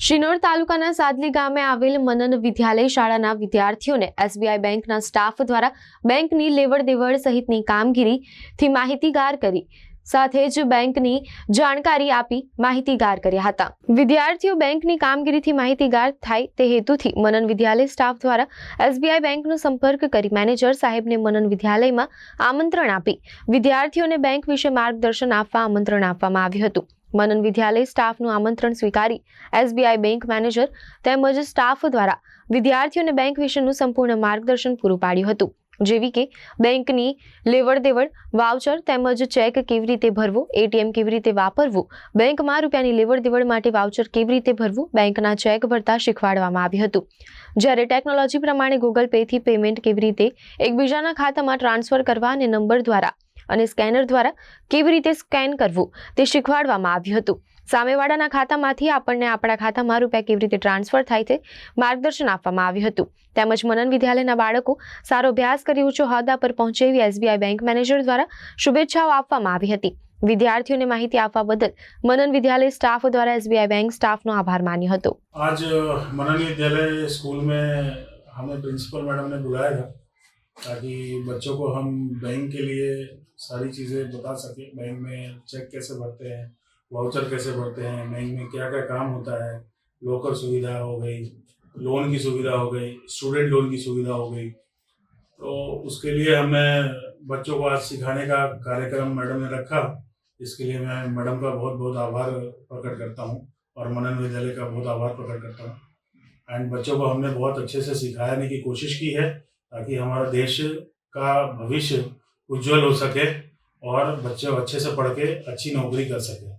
શિનોર તાલુકાના સાદલી ગામે આવેલ મનન વિદ્યાલય શાળાના વિદ્યાર્થીઓને એસબીઆઈ બેંકના સ્ટાફ દ્વારા બેંકની લેવડ દેવડ સહિતની કામગીરીથી માહિતીગાર કરી, સાથે જ બેંકની જાણકારી આપી માહિતીગાર કર્યા હતા. વિદ્યાર્થીઓ બેંકની કામગીરીથી માહિતીગાર થાય તે હેતુથી મનન વિદ્યાલય સ્ટાફ દ્વારા એસબીઆઈ બેંકનો સંપર્ક કરી મેનેજર સાહેબને મનન વિદ્યાલયમાં આમંત્રણ આપી, વિદ્યાર્થીઓને બેંક વિશે માર્ગદર્શન આપવા આમંત્રણ આપવામાં આવ્યું હતું. મનન વિદ્યાલય સ્ટાફનું આમંત્રણ સ્વીકારી એસબીઆઈ બેંક મેનેજર તેમજ સ્ટાફ દ્વારા વિદ્યાર્થીઓને બેંક વિશેનું સંપૂર્ણ માર્ગદર્શન પૂરું પાડ્યું હતું. જેવી કે બેંકની લેવડ દેવડ વાઉચર તેમજ ચેક કેવી રીતે ભરવો, એટીએમ કેવી રીતે વાપરવું, બેંકમાં રૂપિયાની લેવડ દેવડ માટે વાઉચર કેવી રીતે ભરવું, બેંકના ચેક ભરતા શીખવાડવામાં આવ્યું હતું. જ્યારે ટેકનોલોજી પ્રમાણે ગૂગલ પેથી પેમેન્ટ કેવી રીતે એકબીજાના ખાતામાં ટ્રાન્સફર કરવા અને નંબર દ્વારા અને સ્કેનર દ્વારા કેવી રીતે સ્કેન કરવું તે શીખવાડવામાં આવ્યું હતું. સામેવાળાના ખાતામાંથી આપણને આપણા ખાતામાં રૂપિયા કેવી રીતે ટ્રાન્સફર થાય તે માર્ગદર્શન આપવામાં આવ્યું હતું. તેમજ મનન વિદ્યાલયના બાળકો સારો અભ્યાસ કરી ઉચ્ચ હોદ્દા પર પહોંચે એસબીઆઈ બેંક મેનેજર દ્વારા શુભેચ્છાઓ આપવામાં આવી હતી. વિદ્યાર્થીઓને માહિતી આપવા બદલ મનન વિદ્યાલય સ્ટાફ દ્વારા એસબીઆઈ બેંક સ્ટાફનો આભાર માન્યો હતો. આજ મનન વિદ્યાલય સ્કૂલ મેં હમે પ્રિન્સિપલ મેડમ ને બુલાયા ताकि बच्चों को हम बैंक के लिए सारी चीज़ें बता सकें। बैंक में चेक कैसे भरते हैं वाउचर कैसे भरते हैं, बैंक में क्या क्या काम होता है लॉकर सुविधा हो गई लोन की सुविधा हो गई स्टूडेंट लोन की सुविधा हो गई। तो उसके लिए हमें बच्चों को आज सिखाने का कार्यक्रम मैडम ने रखा। इसके लिए मैं मैडम का बहुत बहुत आभार प्रकट करता हूँ और मनन विद्यालय का बहुत आभार प्रकट करता हूँ। एंड बच्चों को हमने बहुत अच्छे से सिखाने की कोशिश की है। ताकि हमारा देश का भविष्य उज्जवल हो सके और बच्चे अच्छे से पढ़ के अच्छी नौकरी कर सके